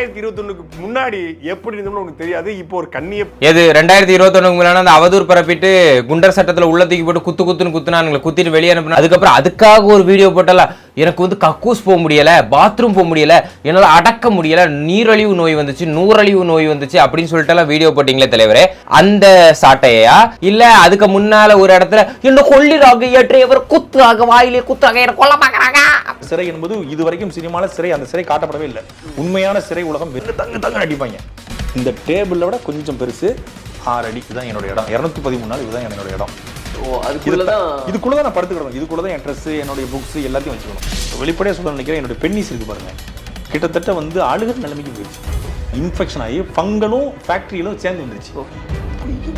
ரெண்டாயிரத்தி இருபத்தொன்னுக்கு முன்னாடி எப்படி இருந்தோம்னு உனக்கு தெரியாது இப்போ ஒரு கண்ணிய எது ரெண்டாயிரத்தி இருபத்தொன்னுக்கு முன்னாடி அந்த அவதூறு பரப்பிட்டு குண்டர் சட்டத்துல உள்ள தூக்கி போட்டு குத்து குத்துன்னு குத்துனானுங்களை குத்திட்டு வெளியே அனுப்பினா அதுக்கப்புறம் அதுக்காக ஒரு வீடியோ போட்டால எனக்கு வந்து கக்கூஸ் போக முடியல பாத்ரூம் போக முடியல என்னால அடக்க முடியல நீரழிவு நோய் வந்துச்சு நூறழிவு நோய் வந்துச்சு அப்படின்னு சொல்லிட்டு எல்லாம் வீடியோ போட்டீங்களே தலைவரே. அந்த சாட்டையா? இல்ல அதுக்கு முன்னால ஒரு இடத்துல என்ன கொள்ளிராக ஏற்றியவர் குத்துறாக வாயிலே குத்துறாக என்ன கொல்ல பாக்குறாங்க சிறை என்பது இதுவரைக்கும் சினிமால சிறை அந்த சிறை காட்டப்படவே இல்லை. உண்மையான சிறை உலகம் வெறு தங்கு தங்கு அடிப்பாங்க. இந்த டேபிளை விட கொஞ்சம் பெருசு ஆறு அடி. இதுதான் என்னோட இடம். இரநூத்தி பதிமூணு நாள் இதுதான் என்னோட இடம். இதுக்குள்ள தான் நான் படுத்துக்கிடணும். இதுக்குள்ள தான் என் ட்ரெஸ் என்னுடைய புக்ஸ் எல்லாத்தையும் வச்சுக்கணும். வெளிப்படையாக சொல்ல நினைக்கிறேன் என்னுடைய பென்னிஸ் இருக்கு பாருங்க. கிட்டத்தட்ட வந்து அழுகிற நிலைமைக்கு போயிடுச்சு. இன்ஃபெக்ஷன் ஆகி ஃபங்கலும் ஃபேக்டரியிலும் சேர்ந்து வந்துருச்சு.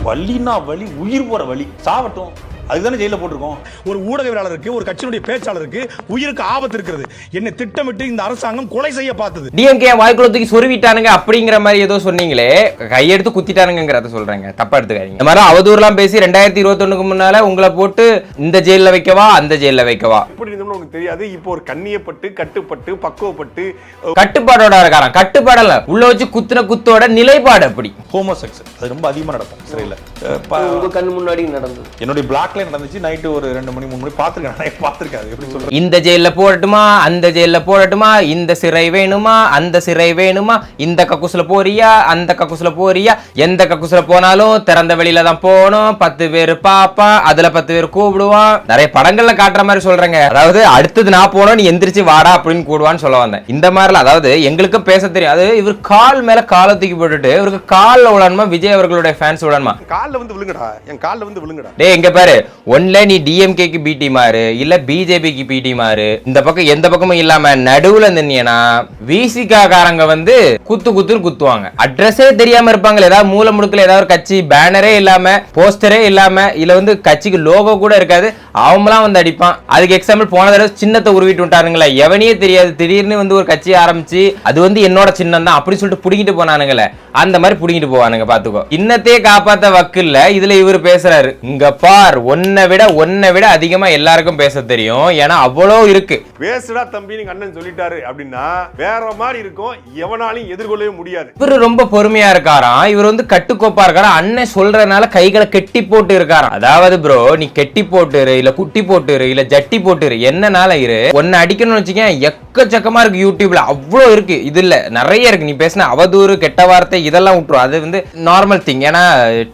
வலினா வலி உயிர் போற வலி. சாவட்டும். அதுதானே ஜெயில போட்டிருக்கோம். ஒரு ஊடகவியலாளருக்கு ஒரு கட்சியினுடைய பேச்சாளருக்கு உயிருக்கு ஆபத்து இருக்கிறது என்னை திட்டமிட்டு இந்த அரசாங்கம் கொலை செய்ய பார்த்தது. டிஎம்கே வாய்க்குள்ள தூக்கி சொருவிட்டானுங்க அப்படிங்கிற மாதிரி ஏதோ சொன்னீங்களே கையெடுத்து குத்திட்டானுங்கிறத சொல்றேங்க. தப்பா எடுத்துக்காதீங்க. இந்த மாதிரி அவதூறுலாம் பேசி ரெண்டாயிரத்தி இருபத்தொன்னுக்கு முன்னால உங்களை போட்டு இந்த ஜெயில வைக்கவா அந்த ஜெயில வைக்கவா? இருந்தோம்னு உனக்கு தெரியாது. இப்போ ஒரு கண்ணியப்பட்டு கட்டுப்பட்டு பக்குவப்பட்டு கட்டுப்பாடோட இருக்காராம். கட்டுப்பாடல்ல உள்ள வச்சு குத்துன குத்தோட நிலைப்பாடு அப்படி ஹோமோசெக்ஸ். அது ரொம்ப அதிகமாக நடக்கும் சிறையில். உங்க கண்ணு முன்னாடி நடந்தது. என்னுடைய பிளாக்ல நடந்துச்சு. நைட்டு ஒரு ரெண்டு மணி மூணு மணி பார்த்துருக்கேன். நிறைய பார்த்துருக்கேன் அது எப்படி சொல்றது? இந்த ஜெயில போடட்டுமா? அந்த ஜெயில போடட்டுமா? இந்த சிறை வேணுமா? அந்த சிறை வேணுமா? இந்த கக்குசுல போறியா? அந்த கக்குசுல போறியா? எந்த கக்குசுல போனாலும் திறந்த வெளியில தான் போகணும். பத்து பேர் பாப்பான் அதுல பத்து பேர் கூப்பிடுவான் நிறைய படங்கள்ல காட்டுற மாதிரி சொல்றேங்க. அதாவது அடுத்தது நான் போனோம் நீ எந்திரிச்சு வாடா அப்படின்னு கூடுவான்னு சொல்ல வந்தேன். இந்த மாதிரிலாம் அதாவது எங்களுக்கு பேச தெரியும். அது இவர் கால் மேல காலை தூக்கி போட்டுட்டு இவருக்கு கால்ல விழணுமா? விஜய் அவர்களுடைய ஃபேன்ஸ் விழணுமா? காலில் வந்து விழுங்கடா. என் காலில் வந்து விழுங்கடா. டேய் எங்க பாரு. ஒன்ல நீ டிஎம்கேக்கு பிடி மாறு இல்ல பிஜேபிக்கு பிடி மாறு இந்த பக்கம் எந்த பக்கமும் இல்லாம நடுவுல நின்னா விசிகா காரங்க வந்து குத்து குத்துன்னு குத்துவாங்க. அட்ரஸே தெரியாம இருப்பாங்க ஏதாவது மூல முடுக்கல ஏதாவது ஒரு கட்சி பேனரே இல்லாம போஸ்டரே இல்லாம இல்ல வந்து கட்சிக்கு லோகோ கூட இருக்காது அவங்களாம் வந்து அடிப்பான். அதுக்கு எக்ஸாம்பிள் போன தடவை சின்னத்தை உருவிட்டு விட்டானுங்களே எவனையே தெரியாது. திடீர்னு வந்து ஒரு கட்சி ஆரம்பிச்சு அது வந்து என்னோட சின்னம் தான் அப்படி சொல்லிட்டு புடிங்கிட்டு போனானுங்களே அந்த மாதிரி புடிங்கிட்டு போவானுங்க பாத்துக்கோ. இன்னத்தையே காப்பாத்த வக்கு இல்ல இதுல இவர் பேசுறாரு இங்க பார் ஒன்னை விட ஒன்னை விட அதிகமா எல்லாருக்கும் பேச தெரியும். ஏன்னா அவ்வளோ இருக்கு. பேசுடா தம்பி நீங்க அண்ணன் சொல்லிட்டாரு அப்படின்னா வேற மாதிரி இருக்கும். எவனாலையும் எதிர்கொள்ளவே முடியாது. இவர் ரொம்ப பொறுமையா இருக்காராம். இவர் வந்து கட்டுக்கோப்பா இருக்காராம். அண்ணன் சொல்றதுனால கைகளை கெட்டி போட்டு இருக்காராம். அதாவது ப்ரோ நீ கெட்டி போட்டுரு இல்ல குட்டி போட்டுரு இல்ல ஜட்டி போட்டுரு என்னனால இரு. ஒன்னு அடிக்கணும்னு வச்சுக்கேன் எக்கச்சக்கமா இருக்கு யூடியூப்ல. அவ்வளோ இருக்கு. இது இல்ல நிறைய இருக்கு. நீ பேசின அவதூறு கெட்ட வார்த்தை இதெல்லாம் விட்டுரும் அது வந்து நார்மல் திங் ஏன்னா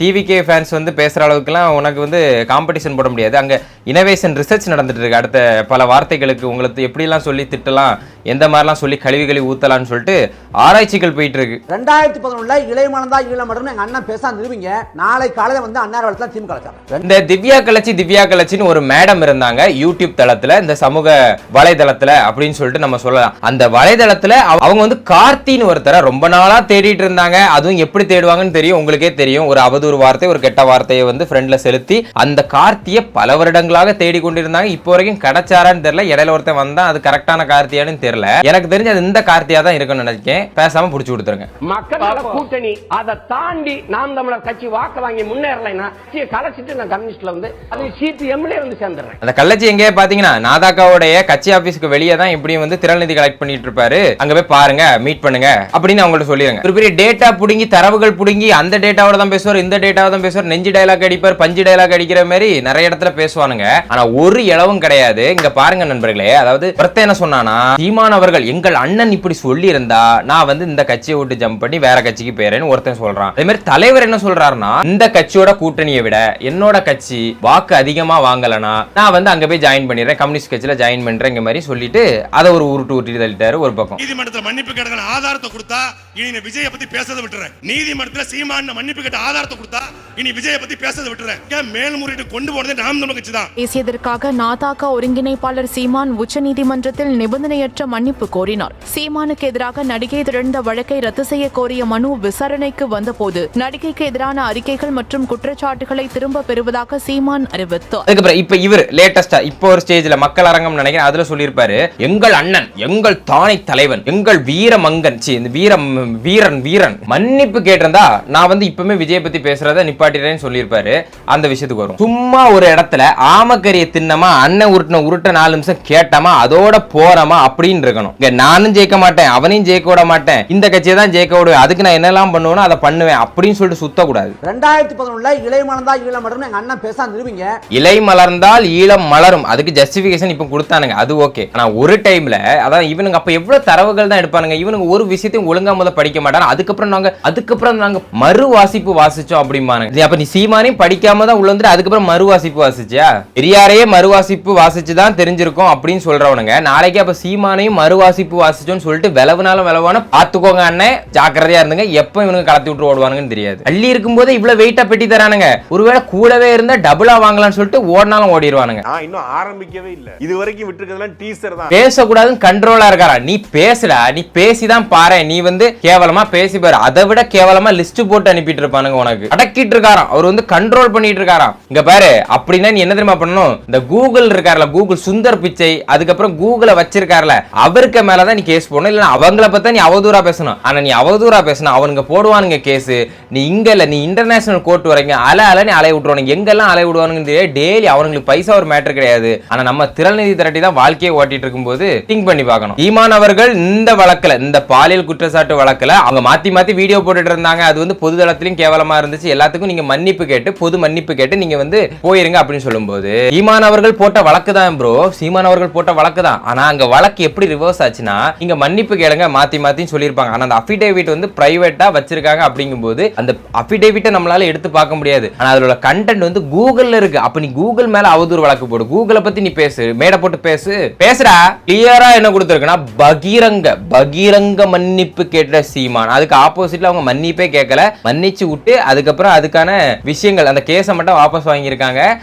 டிவிகே ஃபேன்ஸ் வந்து பேசுற அளவுக்குலாம் உனக்கு வந்து காம்படிஷன் போட முடியாது. அங்க இனோவேஷன் ரிசர்ச் நடந்துட்டு இருக்கு. அடுத்த பல வார்த்தைகளுக்கு உங்களுக்கு எப்படிலாம் சொல்லி திட்டலாம் எந்த மாதிரிலாம் சொல்லி கழுவி கழுவி ஊத்தலாம்னு சொல்லிட்டு ஆராய்ச்சிகள் போயிட்டு இருக்கு. ரெண்டாயிரத்தி பதினொன்றுல இளையமானதா ஈழமடம்னு எங்க அண்ணன் பேச நிறுவீங்க. நாளை காலையில வந்து அன்னார் வளத்துல திமுக கலைச்சாங்க இந்த திவ்யா கலச்சி திவ்யா கலச்சின்னு ஒரு மேடம் இருந்தாங்க. யூடியூப் தளத்துல இந்த சமூக வலைதளத்துல அப்படின்னு சொல்லிட்டு நம்ம சொல்லலாம். அந்த வலைதளத்துல அவ- அவங்க வந்து கார்த்தின்னு ஒருத்தரை ரொம்ப நாளா தேடிட்டு இருந்தாங்க. அதுவும் எப்படி தேடுவாங்கன்னு தெரியும். உங்களுக்கே தெரியும். ஒரு அவதூறு வார்த்தை ஒரு கெட்ட வார்த்தையை வந்து ஃப்ரெண்ட்ல செலுத்தி அந்த கார்த்தியை பல வருடங்களாக தேடி கொண்டிருந்தாங்க இப்போ வரைக்கும் கிடைச்சாரான்னு தெரியல. இடையில ஒருத்தன் வந்தா அது கரெக்டான கார்த்தியான்னு தெரியல. எனக்கு தெரிஞ்சு அது இந்த கார்த்தியா தான் இருக்கும்னு நினைக்கிறேன். பேசாம புடிச்சு கொடுத்துருங்க. மக்கள் கூட்டணி அதை தாண்டி நாம் தமிழர் கட்சி வாக்கு வாங்கி முன்னேறலைன்னா கலைச்சிட்டு நான் கம்யூனிஸ்ட்ல வந்து அது சிபிஎம்ல வந்து சேர்ந்துடுறேன். அந்த கள்ளச்சி எங்கே பாத்தீங்கன்னா நாதாக்காவுடைய கட்சி ஆபீஸ்க்கு வெளியே தான் இப்படியும் வந்து திரள்நிதி கலெக்ட் பண்ணிட்டு இருப்பாரு. அங்க போய் பாருங்க மீட் பண்ணுங்க அப்படின்னு அவங்கள்ட்ட சொல்லிடுங்க ஒரு பெரிய டேட்டா புடுங்கி தரவுகள் புடுங்கி அந்த டேட்டாவோட தான் பேசுவார் இந்த டேட்டாவை தான் பேசுவார். நெஞ்சு டைலாக் அடிப்பார் பஞ்சு டைலாக் அடிக்கிற மாதிரி நிறைய இடத்துல பேசுவானுங்க. ஆனா ஒரு இளவும் கிடையாது. இங்க பாருங்க நண்பர்களே அதாவது ஒருத்தன் என்ன சொன்னானா சீமானவர்கள் எங்கள் அண்ணன் இப்படி சொல்லி இருந்தா நான் வந்து இந்த கட்சியை விட்டு ஜம்ப் பண்ணி வேற கட்சிக்கு போயிறேன்னு ஒருத்தன் சொல்றான். அதே மாதிரி தலைவர் என்ன சொல்றாருன்னா இந்த கட்சியோட கூட்டணியை விட என்னோட கட்சி வாக்கு அதிகமா வாங்கலனா நான் வந்து அங்க போய் ஜாயின் பண்ணிடுறேன். கம்யூனிஸ்ட் கட்சியில ஜாயின் பண்றேங்க மாதிரி சொல்லிட்டு அதை ஒரு உருட்டு உருட்டி தள்ளிட்டாரு ஒரு பக்கம். நீதிமன்றத்தில் மன்னிப்பு கேட்டதுக்கான ஆதாரத்தை கொடுத்தா இனி விஜய பத்தி பேசத விட்டுறேன். நீதிமன்றத்தில் சீமான மன்னிப்பு கேட்ட ஆதாரத்தை கொடுத்தா இனி விஜய பத்தி பேசத விட்டுறேன். ஏன் மேல்முறையீடு கொண்டு போனதே நாம் தமிழ் கட்சி தான். பேசியதற்காக நாதாகா ஒருங்கிணைப்பாளர் சீமான் உச்சநீதிமன்றத்தில் நிபந்தனையற்ற மன்னிப்பு கோரினார். சீமானுக்கு எதிராக நடிகை திறந்த வழக்கை ரத்து செய்ய கோரிய மனு விசாரணைக்கு வந்தபோது நடிகைக்கு எதிரான அறிக்கைகள் மற்றும் குற்றச்சாட்டுகளை திரும்ப பெறுவதாக சீமான் அறிவித்தார். அதுக்கப்புறம் இப்ப இவர் லேட்டஸ்டா இப்போ ஒரு ஸ்டேஜ்ல மக்கள் அரங்கம் நினைக்கிறேன் அதுல சொல்லியிருப்பாரு எங்கள் அண்ணன் எங்கள் தானை தலைவன் எங்கள் வீர மங்கன் சி இந்த வீர வீரன் வீரன் மன்னிப்பு கேட்டிருந்தா நான் வந்து இப்பவுமே விஜய் பத்தி பேசுறத நிப்பாட்டிடுறேன்னு சொல்லியிருப்பாரு. அந்த விஷயத்துக்கு வரும். சும்மா ஒரு இடத்துல ஆமக்கறியை தின்னமா அண்ணன் உருட்டின உருட்ட நாலு நிமிஷம் கேட்டமா அதோட போறமா அப்படின்னு இருக்கணும். இங்க நானும் ஜெயிக்க மாட்டேன் அவனையும் ஜெயிக்க விட மாட்டேன் இந்த கட்சியை தான் ஜெயிக்க விடுவேன் அதுக்கு நான் என்னெல்லாம் பண்ணுவேனோ அதை பண்ணுவேன் அப்படின்னு சொல்லிட்டு சுத்தக்கூடாது. ரெண்டாயிரத்தி பதினொன்னுல இளையமனதா ஈழ மடர்னு எங்க அண்ணன் பேச நிறுவீங்க. இலை மலர்ந்தால் ஈழம் மலரும். அதுக்கு ஜஸ்டிபிகேஷன் இப்ப கொடுத்தானுங்க. அது ஓகே ஆனா ஒரு டைம்ல அதான் இவனுங்க அப்ப எவ்வளவு தரவுகள் தான் எடுப்பானுங்க. இவனுங்க ஒரு விஷயத்தையும் ஒழுங்கா முத படிக்க மாட்டாங்க அதுக்கப்புறம் நாங்க அதுக்கப்புறம் நாங்க மறு வாசிப்பு வாசிச்சோம் அப்படிம்பானுங்க. இது அப்ப நீ சீமானையும் படிக்காம தான் உள்ள வந்துட்டு அதுக்கப்புறம் மறு வாசிப்பு வாசிச்சியா? பெரியாரையே மறு வாசிப்பு வாசிச்சு தான் தெரிஞ்சிருக்கும் அப்படின்னு சொல்றவனுங்க. நாளைக்கு அப்ப சீமானையும் மறு வாசிப்பு வாசிச்சோம்னு சொல்லிட்டு விளவுனாலும் விளவான பாத்துக்கோங்க அண்ணன் ஜாக்கிரதையா இருந்துங்க. எப்ப இவனுங்க கலத்தி விட்டு ஓடுவானுங்கன்னு தெரியாது. அள்ளி இருக்கும்போது இவ்வளவு வெயிட்டா பெட்டி தரானுங்க. ஒருவேளை கூடவே இருந்தா டபுளா வாங்கலாம்னு சொல்லிட்டு ஓடினாலும் ஓடிடுவானுங்க இன்னும் ஆரம்பிக்கவே இல்ல. இது வரைக்கும் விட்டுருக்கிறதுலாம் டீசர் தான். பேசக்கூடாதுன்னு கண்ட்ரோலா இருக்காரா? நீ பேசுடா. நீ பேசிதான் பாரு நீ வந்து கேவலமா பேசி பாரு. அதை விட கேவலமா லிஸ்ட் போட்டு அனுப்பிட்டு இருப்பானுங்க உனக்கு. அடக்கிட்டு இருக்காராம். அவர் வந்து கண்ட்ரோல் பண்ணிட்டு இருக்காராம். இங்க பாரு. அப்படின்னா நீ என்ன தெரியுமா பண்ணணும்? இந்த கூகுள் இருக்கார்ல கூகுள் சுந்தர் பிச்சை அதுக்கப்புறம் கூகுள வச்சிருக்காருல அவருக்கு மேலதான் நீ கேஸ் போடணும். இல்ல அவங்கள பத்தி நீ அவதூறா பேசணும். ஆனா நீ அவதூறா பேசணும் அவனுங்க போடுவானுங்க கேஸ் நீ இங்க இல்ல நீ இன்டர்நேஷனல் கோர்ட் வரைங்க அல அல நீ அலைய விட்டுருவானுங்க. எங்கெல்லாம் அலைய விடுவானுங்க டெய்லி அவனுங்களுக்கு பைசா ஒரு மேட்டர் கிடையாது. ஆனா நம்ம திறநிதி திரட்டி தான் வாழ்க்கையை ஓட்டிட்டு இருக்கும்போது திங்க் பண்ணி பார்க்கணும். ஈமான் அவர்கள் இந்த வழக்குல இந்த பாலியல் குற்றச்சாட்டு வழக்குல அவங்க மாத்தி மாத்தி வீடியோ போட்டுட்டு இருந்தாங்க. அது வந்து பொது தளத்திலும் கேவலமா இருந்துச்சு. எல்லாத்துக்கும் நீங்க மன்னிப்பு கேட்டு பொது மன்னிப்பு கேட்டு நீங்க வந்து போயிருங்க அப்படின்னு சொல்லும்போது ஈமான் அவர்கள் போட்ட வழக்கு தான் ப்ரோ சீமான் அவர்கள் போட்ட வழக்கு தான் ஆனா அங்க வழக்கு எப்படி ரிவர்ஸ் ஆச்சுன்னா இங்க மன்னிப்பு கேளுங்க மாத்தி மாத்தி சொல்லியிருப்பாங்க. ஆனா அந்த அஃபிடேவிட் வந்து பிரைவேட்டா வச்சிருக்காங்க அப்படிங்கும்போது அந்த அஃபிடேவிட்டை நம்மளால எடுத்து பார்க்க முடியாது. ஆனா அதோட கண்டென்ட் வந்து கூகுள்ல இருக்கு. அப்ப நீ கூகுள் மேல அவதூறு வழக்கு போடு. கூகுளை பத்தி நீ பேசு. மேடை போட்டு பேசு. பேசுடா. கிளியரா என்ன கொடுத்துருக்குன்னா பகீரங்க பகீரங்க மன்னிப்பு கேட்ட சீமான். அதுக்கு ஆப்போசிட்ல அவங்க மன்னிப்பே கேட்கல மன்னிச்சு விட்டு அதுக்கப்புறம் அதுக்கான விஷயங்கள் அந்த கேஸை மட்டும் வாபஸ் வாங்கியிருக்காங்க.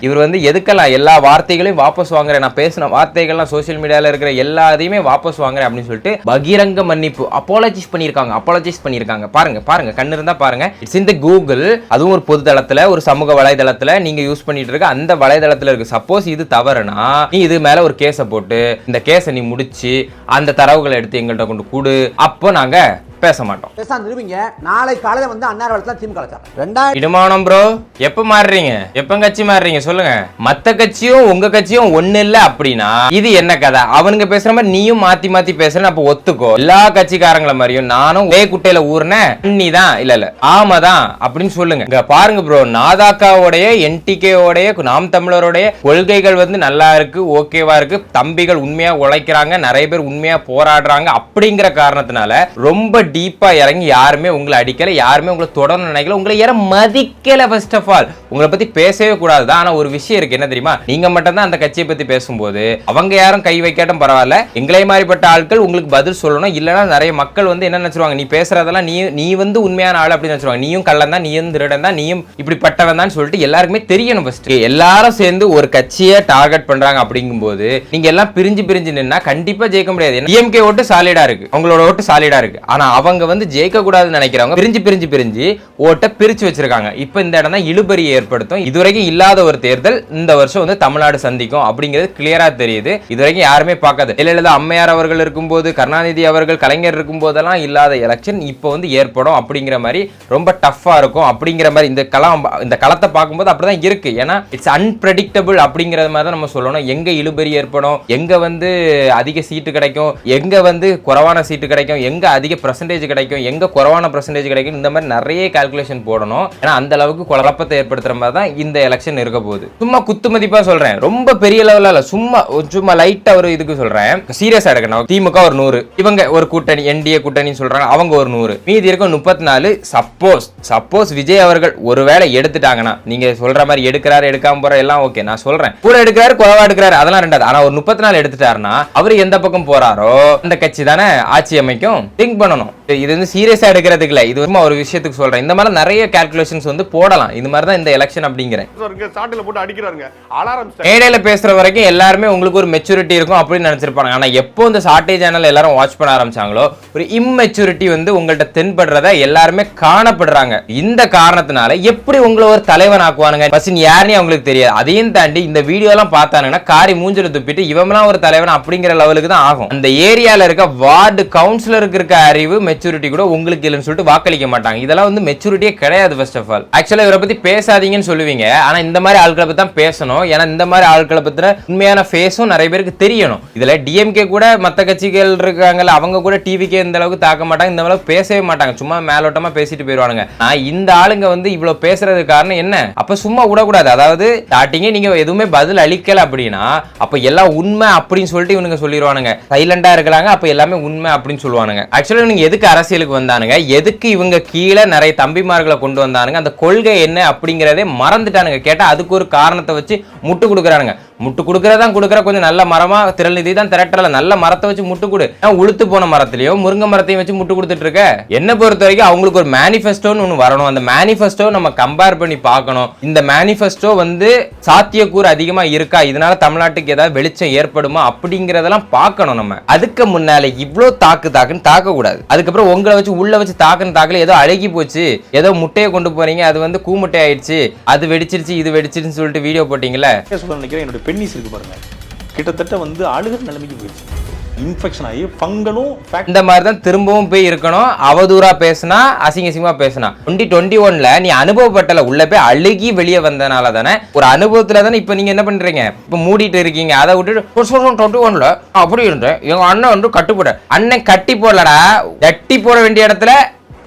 இவர் வந்து எதுக்கெல்லாம் எல்லா வார்த்தைகளையும் வாபஸ் வாங்குறேன்? நான் பேசின வார்த்தைகள்லாம் சோஷியல் மீடியாவில் இருக்கிற எல்லாத்தையுமே வாபஸ் வாங்குறேன் அப்படின்னு சொல்லிட்டு பகிரங்க மன்னிப்பு அப்பாலஜிஸ் பண்ணியிருக்காங்க. அப்பாலஜிஸ் பண்ணியிருக்காங்க. பாருங்க பாருங்க. கண்ணு இருந்தா பாருங்க. இட்ஸ் இந்த கூகுள் அதுவும் ஒரு பொது தளத்துல ஒரு சமூக வலைதளத்துல நீங்க யூஸ் பண்ணிட்டு இருக்க அந்த வலைதளத்தில் இருக்கு. சப்போஸ் இது தவறுனா நீ இது மேல ஒரு கேஸை போட்டு இந்த கேஸை நீ முடிச்சு அந்த தரவுகளை எடுத்து எங்கள்கிட்ட கொண்டு கொடு. அப்போ நாங்க பேச மாட்டோம் பேச நிறுவீங்க. நாளை காலையில வந்து அன்னார் வளத்துல திமுக கலைச்சாங்க ரெண்டாயிரம் இடுமானம் ப்ரோ எப்ப மாறுறீங்க? எப்ப கட்சி மாறுறீங்க? சொல்லுங்க. மத்த கட்சியும் உங்க கட்சியும் ஒண்ணு இல்ல அப்படின்னா இது என்ன கதை? அவனுங்க பேசுற மாதிரி நீயும் மாத்தி மாத்தி பேசுற அப்ப ஒத்துக்கோ. எல்லா கட்சிக்காரங்கள மாதிரியும் நானும் ஒரே குட்டையில ஊர்னேன் நீ தான் இல்ல இல்ல ஆமாதான் அப்படின்னு சொல்லுங்க. இங்க பாருங்க ப்ரோ நாதாக்காவோடைய என்டிகேவோடைய நாம் தமிழருடைய கொள்கைகள் வந்து நல்லா இருக்கு ஓகேவா இருக்கு. தம்பிகள் உண்மையா உழைக்கிறாங்க நிறைய பேர் உண்மையா போராடுறாங்க அப்படிங்கிற காரணத்தினால ரொம்ப டீப்பாக இறங்கி யாருமே உங்களை அடிக்கலை யாருமே உங்களை தொடரணும்னு நினைக்கல உங்களை யாரும் மதிக்கலை ஃபர்ஸ்ட் ஆஃப் ஆல் உங்களை பற்றி பேசவே கூடாது. தான் ஆனால் ஒரு விஷயம் இருக்குது என்ன தெரியுமா? நீங்கள் மட்டும்தான் அந்த கட்சியை பற்றி பேசும்போது அவங்க யாரும் கை வைக்காட்டும் பரவாயில்ல. எங்களை மாதிரிப்பட்ட ஆட்கள் உங்களுக்கு பதில் சொல்லணும். இல்லைன்னா நிறைய மக்கள் வந்து என்ன நினச்சிருவாங்க? நீ பேசுறதெல்லாம் நீ நீ வந்து உண்மையான ஆள் அப்படின்னு நினச்சிருவாங்க. நீயும் கள்ளன் தான் நீயும் திருடன் தான் நீயும் இப்படிப்பட்டவன் தான் சொல்லிட்டு எல்லாருக்குமே தெரியணும் ஃபர்ஸ்ட் எல்லாரும் சேர்ந்து ஒரு கட்சியை டார்கெட் பண்ணுறாங்க அப்படிங்கும்போது நீங்கள் எல்லாம் பிரிஞ்சு பிரிஞ்சு நின்னா கண்டிப்பாக ஜெயிக்க முடியாது. டிஎம்கே ஓட்டு சாலிடாக இருக்கு. அவங்களோட ஓட்டு சாலிடாக இருக்கு. ஆனால் அவங்க வந்து ஜெயிக்க கூடாதுன்னு நினைக்கிறவங்க பிரிஞ்சு பிரிஞ்சு பிரிஞ்சு ஓட்டை பிரிச்சு வச்சிருக்காங்க. இப்போ இந்த இடம் தான் இழுபறி ஏற்படுத்தும். இதுவரைக்கும் இல்லாத ஒரு தேர்தல் இந்த வருஷம் வந்து தமிழ்நாடு சந்திக்கும் அப்படிங்கிறது கிளியரா தெரியுது. இதுவரைக்கும் யாருமே பார்க்காது. இல்லை அம்மையார் அவர்கள் இருக்கும்போது கருணாநிதி அவர்கள் கலைஞர் இருக்கும்போதெல்லாம் இல்லாத எலெக்ஷன் இப்போ வந்து ஏற்படும் அப்படிங்கிற மாதிரி ரொம்ப டஃப்பாக இருக்கும். அப்படிங்கிற மாதிரி இந்த களம் இந்த களத்தை பார்க்கும்போது அப்படிதான் இருக்கு. ஏன்னா இட்ஸ் அன்பிரடிக்டபிள் அப்படிங்கிற மாதிரி தான் நம்ம சொல்லணும். எங்க இழுபறி ஏற்படும்? எங்க வந்து அதிக சீட்டு கிடைக்கும்? எங்க வந்து குறைவான சீட்டு கிடைக்கும்? எங்க அதிக பர்சன்டேஜ் கிடைக்கும் எங்க குறவான பர்சன்டேஜ் கிடைக்கும் இந்த மாதிரி நிறைய கால்குலேஷன் போடணும். ஏன்னா அந்த அளவுக்கு குழப்பத்தை ஏற்படுத்துற மாதிரி தான் இந்த எலெக்ஷன் இருக்க போகுது. சும்மா குத்து மதிப்பா சொல்றேன். ரொம்ப பெரிய லெவலில் இல்ல. சும்மா சும்மா லைட்டா ஒரு இதுக்கு சொல்றேன். சீரியஸா எடுக்கணும். திமுக ஒரு நூறு. இவங்க ஒரு கூட்டணி என்டிஏ கூட்டணின்னு சொல்றாங்க. அவங்க ஒரு நூறு. மீதி இருக்கும் முப்பத்தி நாலு சப்போஸ் சப்போஸ் விஜய் அவர்கள் ஒருவேளை எடுத்துட்டாங்கன்னா நீங்க சொல்ற மாதிரி எடுக்கிறாரு எடுக்காம போற எல்லாம் ஓகே நான் சொல்றேன். கூட எடுக்கிறாரு குறவா எடுக்கிறாரு அதெல்லாம் ரெண்டாவது ஆனா ஒரு முப்பத்தி நாலு எடுத்துட்டாருன்னா அவர் எந்த பக்கம் போறாரோ அந்த கட்சி தானே ஆட்சி அமைக்கும். திங்க் பண்ணணும். இது வந்து சீரியஸா எடுக்கிறதுக்கு இல்ல. இது சும்மா ஒரு விஷயத்துக்கு சொல்றேன். இந்த மாதிரி நிறைய கால்குலேஷன்ஸ் வந்து போடலாம். இது மாதிரி தான் இந்த எலெக்ஷன் அப்படிங்கிறேன். சாட்டில் போட்டு அடிக்கிறாருங்க. அலாரம் மேடையில பேசுற வரைக்கும் எல்லாருமே உங்களுக்கு ஒரு மெச்சூரிட்டி இருக்கும் அப்படின்னு நினைச்சிருப்பாங்க. ஆனா எப்போ இந்த சாட்டை சேனல் எல்லாரும் வாட்ச் பண்ண ஆரம்பிச்சாங்களோ ஒரு இம்மெச்சூரிட்டி வந்து உங்கள்ட்ட தென்படுறத எல்லாருமே காணப்படுறாங்க. இந்த காரணத்தினால எப்படி உங்களை ஒரு தலைவன் ஆக்குவானுங்க? ஃபர்ஸ்ட் யாருன்னு அவங்களுக்கு தெரியாது. அதையும் தாண்டி இந்த வீடியோ எல்லாம் பார்த்தானுங்கன்னா காரி மூஞ்சில துப்பிட்டு இவமெல்லாம் ஒரு தலைவன் அப்படிங்கிற லெவலுக்கு தான் ஆகும். அந்த ஏரியால இருக்க வார்டு கவுன்சிலருக்கு இருக்க அறிவு மெச்சூரிட்டி கூட உங்களுக்கு இல்லைன்னு சொல்லிட்டு வாக்களிக்க மாட்டாங்க. இதெல்லாம் வந்து மெச்சூரிட்டியே கிடையாது ஃபர்ஸ்ட் ஆஃப் ஆல் ஆக்சுவலாக இவரை பற்றி பேசாதீங்கன்னு சொல்லுவீங்க. ஆனால் இந்த மாதிரி ஆட்களை பற்றி தான் பேசணும். ஏன்னா இந்த மாதிரி ஆட்களை பற்றின உண்மையான ஃபேஸும் நிறைய பேருக்கு தெரியணும். இதில் டிஎம்கே கூட மற்ற கட்சிகள் இருக்காங்கல்ல அவங்க கூட டிவிக்கே இந்த அளவுக்கு தாக்க மாட்டாங்க. இந்த அளவுக்கு பேசவே மாட்டாங்க. சும்மா மேலோட்டமாக பேசிட்டு போயிடுவானுங்க. ஆனால் இந்த ஆளுங்க வந்து இவ்வளோ பேசுறது காரணம் என்ன? அப்போ சும்மா விடக்கூடாது. அதாவது ஸ்டார்டிங்கே நீங்கள் எதுவுமே பதில் அளிக்கல அப்படின்னா அப்போ எல்லாம் உண்மை அப்படின்னு சொல்லிட்டு இவனுங்க சொல்லிடுவானுங்க. சைலண்டாக இருக்கிறாங்க அப்போ எல்லாமே உண்மை அப்படின்னு சொல்லுவானுங்க. ஆக்சுவலாக நீங்கள் எதுக்கு அரசியலுக்கு வந்தானுங்க? எதுக்கு இவங்க கீழே நிறைய தம்பிமார்களை கொண்டு வந்தானுங்க? அந்த கொள்கை என்ன அப்படிங்கிறதே மறந்துட்டானுங்க. கேட்டா அதுக்கு ஒரு காரணத்தை வச்சு முட்டு கொடுக்குறானுங்க. முட்டு கொடுக்குறதான் கொடுக்குற கொஞ்சம் நல்ல மரமாக திரள்நிதி தான் திரட்டல. நல்ல மரத்தை வச்சு முட்டு கொடு. ஏன் உளுத்து போன மரத்திலையும் முருங்கை மரத்தையும் வச்சு முட்டு கொடுத்துட்டு இருக்க? என்ன பொறுத்த வரைக்கும் அவங்களுக்கு ஒரு மேனிஃபெஸ்டோன்னு ஒன்று வரணும். அந்த மேனிஃபெஸ்டோ நம்ம கம்பேர் பண்ணி பார்க்கணும். இந்த மேனிஃபெஸ்டோ வந்து சாத்தியக்கூறு அதிகமாக இருக்கா? இதனால தமிழ்நாட்டுக்கு ஏதாவது வெளிச்சம் ஏற்படுமா? அப்படிங்கிறதெல்லாம் பார்க்கணும் நம்ம. அதுக்கு முன்னால இவ்வளோ தாக்கு தாக்குன்னு தாக்கக்கூடாது. அதுக்கப்புறம் உங்களை வச்சு உள்ள வச்சு தாக்குன்னு தாக்கல ஏதோ அழகி போச்சு. ஏதோ முட்டையை கொண்டு போறீங்க. அது வந்து கூமுட்டை ஆயிடுச்சு. அது வெடிச்சிருச்சு இது வெடிச்சிருச்சுன்னு சொல்லிட்டு வீடியோ போட்டீங்களே சொல்ல நினைக்கிறேன் என்னுடைய பென்னிஸ் இருக்கு பாருங்க. கிட்டத்தட்ட வந்து அழுகிற நிலைமைக்கு போயிடுச்சு. இன்ஃபெக்ஷன் ஆகி ஃபங்கலும் இந்த மாதிரி தான் திரும்பவும் போய் இருக்கணும். அவதூறா பேசினா அசிங்க அசிங்கமா பேசினா. டுவெண்ட்டி டுவெண்ட்டி ஒன்ல நீ அனுபவப்பட்டல உள்ள போய் அழுகி வெளியே வந்தனால தானே ஒரு அனுபவத்துல தானே இப்போ நீங்க என்ன பண்றீங்க? இப்போ மூடிட்டு இருக்கீங்க. அதை விட்டுட்டு டுவெண்ட்டி ஒன்ல அப்படி இருந்தேன். எங்க அண்ணன் வந்து கட்டு அண்ணன் கட்டி போடலடா. கட்டி போட வேண்டிய இடத்துல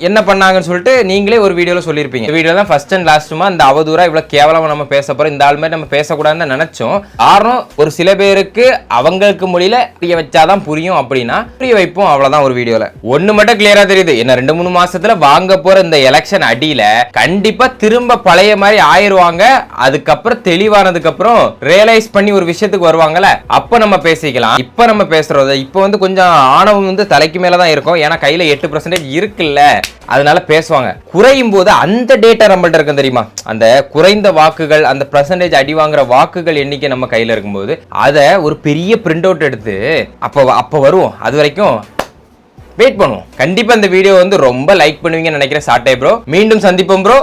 என்ன பண்ணாங்கன்னு சொல்லிட்டு நீங்களே ஒரு வீடியோல சொல்லியிருப்பீங்க. வீடியோ தான் ஃபர்ஸ்ட் அண்ட் லாஸ்ட்டுமா இந்த அவதூறா இவ்வளவு கேவலமா நம்ம பேச போறோம். இந்த ஆள் மாதிரி நம்ம பேசக்கூடாதுன்னு நினைச்சோம். காரணம் ஒரு சில பேருக்கு அவங்களுக்கு மொழியில புரிய வச்சாதான் புரியும் அப்படின்னா புரிய வைப்போம் அவ்வளவுதான் ஒரு வீடியோல. ஒண்ணு மட்டும் கிளியரா தெரியுது. என்ன ரெண்டு மூணு மாசத்துல வாங்க போற இந்த எலெக்ஷன் அடியில கண்டிப்பா திரும்ப பழைய மாதிரி ஆயிருவாங்க அதுக்கப்புறம் தெளிவானதுக்கு அப்புறம் ரியலைஸ் பண்ணி ஒரு விஷயத்துக்கு வருவாங்கல்ல அப்ப நம்ம பேசிக்கலாம். இப்ப நம்ம பேசுறது இப்ப வந்து கொஞ்சம் ஆணவம் வந்து தலைக்கு மேலே தான் இருக்கும். ஏன்னா கையில எட்டு பர்சன்டேஜ் இருக்குல்ல. அதனால பேசுவாங்க. குறையும் போது அந்த டேட்டா நம்மள்ட்ட இருக்கும் தெரியுமா? அந்த குறைந்த வாக்குகள் அந்த பர்சன்டேஜ் அடி வாங்குற வாக்குகள் எண்ணிக்கை நம்ம கையில இருக்கும்போது அதை ஒரு பெரிய பிரிண்ட் அவுட் எடுத்து அப்போ அப்போ வருவோம். அது வரைக்கும் வெயிட் பண்ணுவோம். கண்டிப்பா இந்த வீடியோ வந்து ரொம்ப லைக் பண்ணுவீங்கன்னு நினைக்கிறேன். சாட்டே ப்ரோ மீண்டும் சந்திப்போம் ப்ரோ